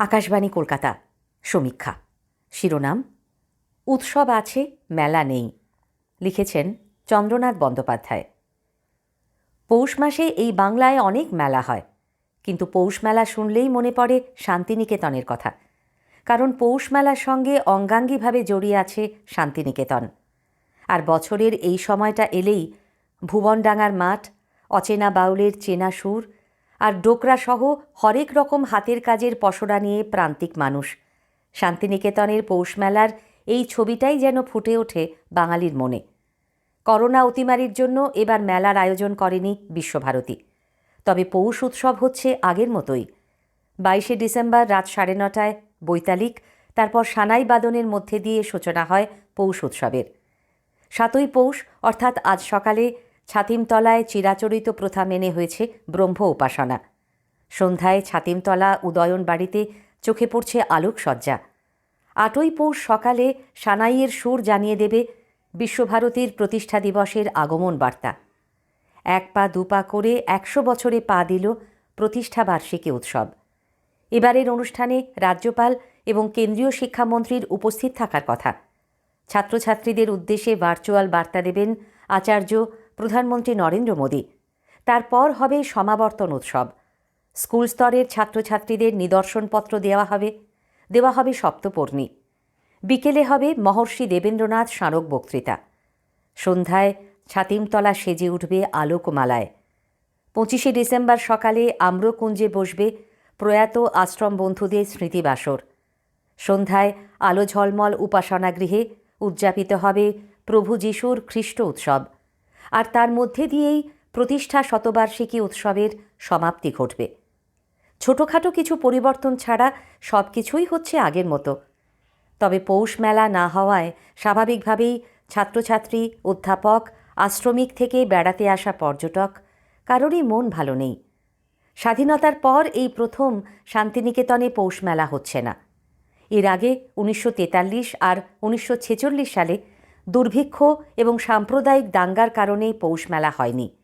আকাশবাণী কলকাতা। সমীক্ষা। শিরোনাম, উৎসব আছে, মেলা নেই। লিখেছেন চন্দ্রনাথ বন্দ্যোপাধ্যায়। পৌষ মাসে এই বাংলায় অনেক মেলা হয়, কিন্তু পৌষ মেলা শুনলেই মনে পড়ে শান্তিনিকেতনের কথা। কারণ পৌষ মেলার সঙ্গে অঙ্গাঙ্গিভাবে জড়িয়ে আছে শান্তিনিকেতন। আর বছরের এই সময়টা এলেই ভুবনডাঙ্গার মাঠ, অচেনা বাউলের চেনা সুর আর ডোকরাসহ হরেক রকম হাতের কাজের পসরা নিয়ে প্রান্তিক মানুষ। শান্তিনিকেতনের পৌষ মেলার এই ছবিটাই যেন ফুটে ওঠে বাঙালির মনে। করোনা অতিমারির জন্য এবার মেলার আয়োজন করেনি বিশ্বভারতী। তবে পৌষ উৎসব হচ্ছে আগের মতোই। বাইশে ডিসেম্বর রাত সাড়ে নটায় বৈতালিক, তারপর সানাই বাদনের মধ্যে দিয়ে সূচনা হয় পৌষ উৎসবের। সাতই পৌষ, অর্থাৎ আজ সকালে ছাতিমতলায় চিরাচরিত প্রথা মেনে হয়েছে ব্রহ্ম উপাসনা। সন্ধ্যায় ছাতিমতলা উদয়ন বাড়িতে চোখে পড়ছে আলোকসজ্জা। আটই পৌষ সকালে সানাইয়ের সুর জানিয়ে দেবে বিশ্বভারতীর প্রতিষ্ঠা দিবসের আগমন বার্তা। এক পা দু পা করে একশো বছরে পা দিল প্রতিষ্ঠা বার্ষিকী উৎসব। এবারের অনুষ্ঠানে রাজ্যপাল এবং কেন্দ্রীয় শিক্ষামন্ত্রীর উপস্থিত থাকার কথা। ছাত্রছাত্রীদের উদ্দেশ্যে ভার্চুয়াল বার্তা দেবেন আচার্য প্রধানমন্ত্রী নরেন্দ্র মোদী। তারপর হবে সমাবর্তন উৎসব। স্কুল স্তরের ছাত্রছাত্রীদের নিদর্শনপত্র দেওয়া হবে। দেওয়া হবে সপ্তপর্ণী। বিকেলে হবে মহর্ষি দেবেন্দ্রনাথ স্মারক বক্তৃতা। সন্ধ্যায় ছাতিমতলা সেজে উঠবে আলোকমালায়। পঁচিশে ডিসেম্বর সকালে আম্রকুঞ্জে বসবে প্রয়াত আশ্রম বন্ধুদের স্মৃতিবাসর। সন্ধ্যায় আলো ঝলমল উপাসনাগৃহে উদযাপিত হবে প্রভু যিশুর খ্রিস্ট উৎসব। আর তার মধ্যে দিয়েই প্রতিষ্ঠা শতবার্ষিকী উৎসবের সমাপ্তি ঘটবে। ছোটোখাটো কিছু পরিবর্তন ছাড়া সব কিছুই হচ্ছে আগের মতো। তবে পৌষ মেলা না হওয়ায় স্বাভাবিকভাবেই ছাত্রছাত্রী, অধ্যাপক, আশ্রমিক থেকে বেড়াতে আসা পর্যটক কারোরই মন ভালো নেই। স্বাধীনতার পর এই প্রথম শান্তিনিকেতনে পৌষ মেলা হচ্ছে না। এর আগে উনিশশো তেতাল্লিশ আর উনিশশো ছেচল্লিশ সালে দুর্ভিক্ষ এবং সাম্প্রদায়িক দাঙ্গার কারণে পৌষ মেলা হয়নি।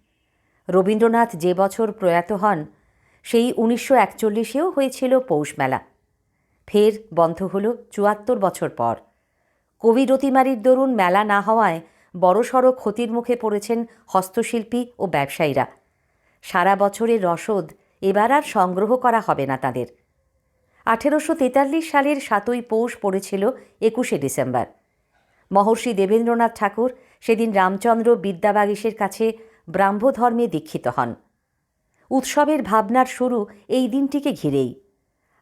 রবীন্দ্রনাথ যে বছর প্রয়াত হন, সেই উনিশশো একচল্লিশেও হয়েছিল পৌষ মেলা। ফের বন্ধ হল চুয়াত্তর বছর পর। কোভিড অতিমারির দরুন মেলা না হওয়ায় বড়সড় ক্ষতির মুখে পড়েছেন হস্তশিল্পী ও ব্যবসায়ীরা। সারা বছরের রসদ এবার আর সংগ্রহ করা হবে না তাদের। আঠেরোশো তেতাল্লিশ সালের সাতই পৌষ পড়েছিল একুশে ডিসেম্বর। মহর্ষি দেবেন্দ্রনাথ ঠাকুর সেদিন রামচন্দ্র বিদ্যাবাগীশের কাছে ব্রাহ্মধর্মে দীক্ষিত হন। উৎসবের ভাবনার শুরু এই দিনটিকে ঘিরেই।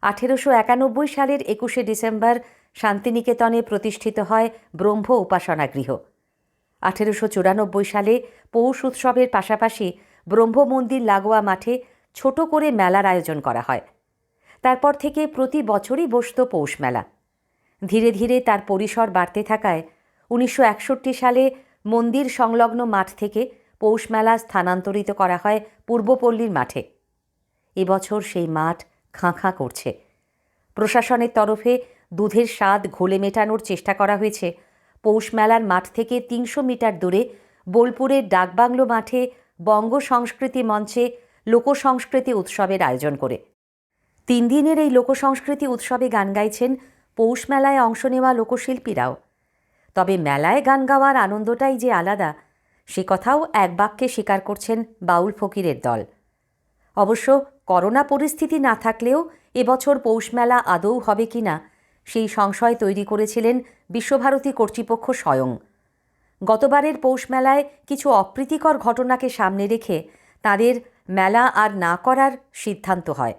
আঠেরোশো একানব্বই সালের একুশে ডিসেম্বর শান্তিনিকেতনে প্রতিষ্ঠিত হয় ব্রহ্ম উপাসনা গৃহ। আঠেরোশো চুরানব্বই সালে পৌষ উৎসবের পাশাপাশি ব্রহ্ম মন্দির লাগোয়া মাঠে ছোট করে মেলার আয়োজন করা হয়। তারপর থেকে প্রতি বছরই বসত পৌষ মেলা। ধীরে ধীরে তার পরিসর বাড়তে থাকায় উনিশশো একষট্টি সালে মন্দির সংলগ্ন মাঠ থেকে পৌষমেলা স্থানান্তরিত করা হয় পূর্বপল্লীর মাঠে। এবছর সেই মাঠ খাঁ খাঁ করছে। প্রশাসনের তরফে দুধের স্বাদ ঘোলে মেটানোর চেষ্টা করা হয়েছে। পৌষমেলার মাঠ থেকে তিনশো মিটার দূরে বোলপুরের ডাকবাংলো মাঠে বঙ্গ সংস্কৃতি মঞ্চে লোকসংস্কৃতি উৎসবের আয়োজন করে। তিন দিনের এই লোকসংস্কৃতি উৎসবে গান গাইছেন পৌষ মেলায় অংশ নেওয়া লোকশিল্পীরাও। তবে মেলায় গান গাওয়ার আনন্দটাই যে আলাদা, সে কথাও এক বাক্যে স্বীকার করছেন বাউল ফকিরের দল। অবশ্য করোনা পরিস্থিতি না থাকলেও এবছর পৌষ মেলা আদৌ হবে কি না, সেই সংশয় তৈরি করেছিলেন বিশ্বভারতী কর্তৃপক্ষ স্বয়ং। গতবারের পৌষ মেলায় কিছু অপ্রীতিকর ঘটনাকে সামনে রেখে তাদের মেলা আর না করার সিদ্ধান্ত হয়।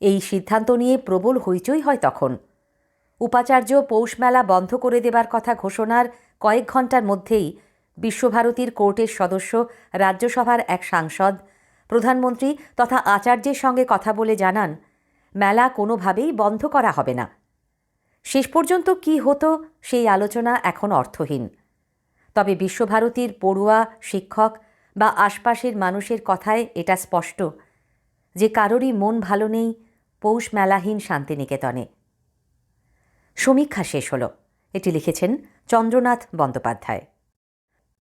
এই সিদ্ধান্ত নিয়ে প্রবল হইচই হয় তখন। উপাচার্য পৌষ মেলা বন্ধ করে দেবার কথা ঘোষণার কয়েক ঘণ্টার মধ্যেই বিশ্বভারতীর কোর্টের সদস্য, রাজ্যসভার এক সাংসদ, প্রধানমন্ত্রী তথা আচার্যের সঙ্গে কথা বলে জানান, মেলা কোনোভাবেই বন্ধ করা হবে না। শেষ পর্যন্ত কি হতো সেই আলোচনা এখন অর্থহীন। তবে বিশ্বভারতীর পড়ুয়া, শিক্ষক বা আশপাশের মানুষের কথায় এটা স্পষ্ট যে কারোরই মন ভালো নেই, পৌষ মেলাহীন শান্তিনিকেতনে। সমীক্ষা শেষ হলো। এটি লিখেছেন চন্দ্রনাথ বন্দ্যোপাধ্যায়।